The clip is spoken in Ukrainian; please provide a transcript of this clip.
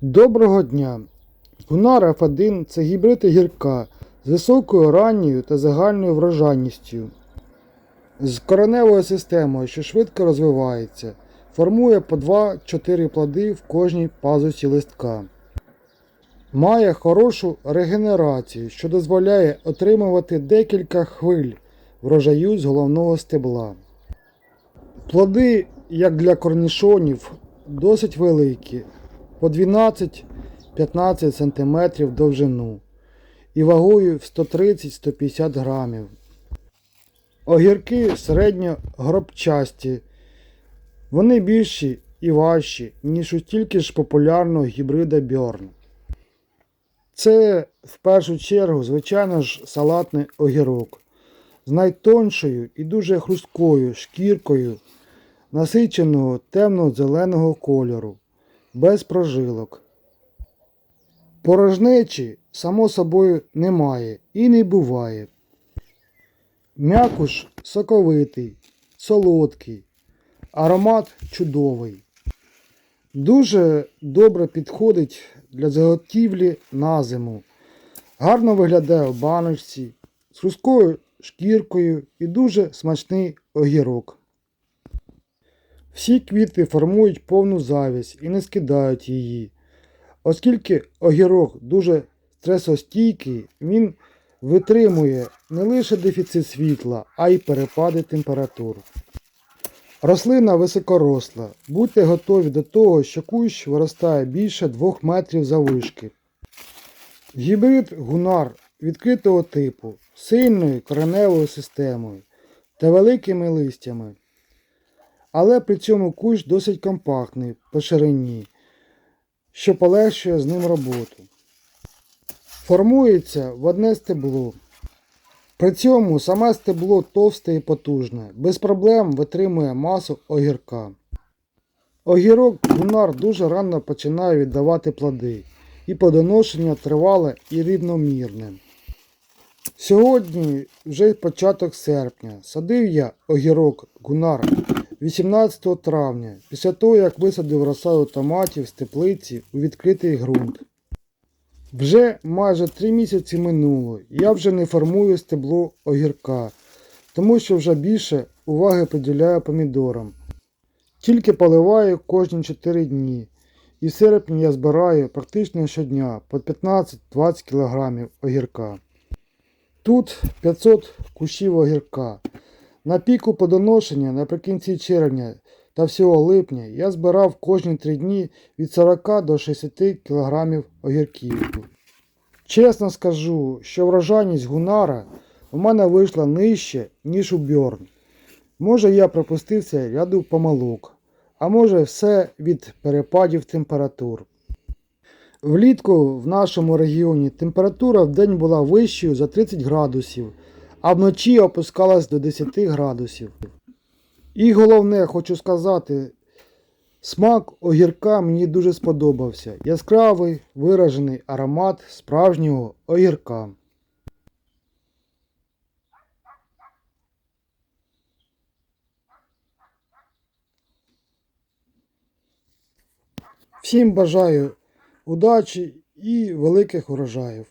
Доброго дня! Гунар F1 це гібрид гірка з високою ранньою та загальною врожайністю, з кореневою системою, що швидко розвивається, формує по 2-4 плоди в кожній пазусі листка. Має хорошу регенерацію, що дозволяє отримувати декілька хвиль врожаю з головного стебла. Плоди, як для корнішонів, досить великі, по 12-15 см довжину і вагою в 130-150 грамів. Огірки середньогробчасті. Вони більші і важчі, ніж у тільки ж популярного гібрида Бьорн. Це в першу чергу, звичайно ж, салатний огірок з найтоншою і дуже хрусткою шкіркою насиченого темно-зеленого кольору, без прожилок. Порожнечі, само собою, немає і не буває. М'якуш соковитий, солодкий, аромат чудовий. Дуже добре підходить для заготівлі на зиму. Гарно виглядає в баночці, з хрусткою шкіркою і дуже смачний огірок. Всі квіти формують повну завість і не скидають її. Оскільки огірок дуже стресостійкий, він витримує не лише дефіцит світла, а й перепади температур. Рослина високоросла. Будьте готові до того, що кущ виростає більше 2 метрів заввишки. Гібрид гунар відкритого типу, сильною кореневою системою та великими листями. Але при цьому кущ досить компактний по ширині, що полегшує з ним роботу. Формується в одне стебло. При цьому саме стебло товсте і потужне, без проблем витримує масу огірка. Огірок гунар дуже рано починає віддавати плоди, і подоношення тривале і рівномірне. Сьогодні вже початок серпня. Садив я огірок гунар 18 травня, після того як висадив розсаду томатів з теплиці у відкритий ґрунт. Вже майже три місяці минуло, я вже не формую стебло огірка, тому що вже більше уваги приділяю помідорам. Тільки поливаю кожні 4 дні. І в серпні я збираю практично щодня по 15-20 кг огірка. Тут 500 кущів огірка. На піку подоношення наприкінці червня та всього липня я збирав кожні 3 дні від 40 до 60 кг огірків. Чесно скажу, що врожайність гунара у мене вийшла нижче, ніж у Бьорн. Може я пропустився ряду помилок, а може все від перепадів температур. Влітку в нашому регіоні температура в день була вищою за 30 градусів, а вночі опускалась до 10 градусів. І головне, хочу сказати, смак огірка мені дуже сподобався. Яскравий виражений аромат справжнього огірка. Всім бажаю удачі і великих урожаїв.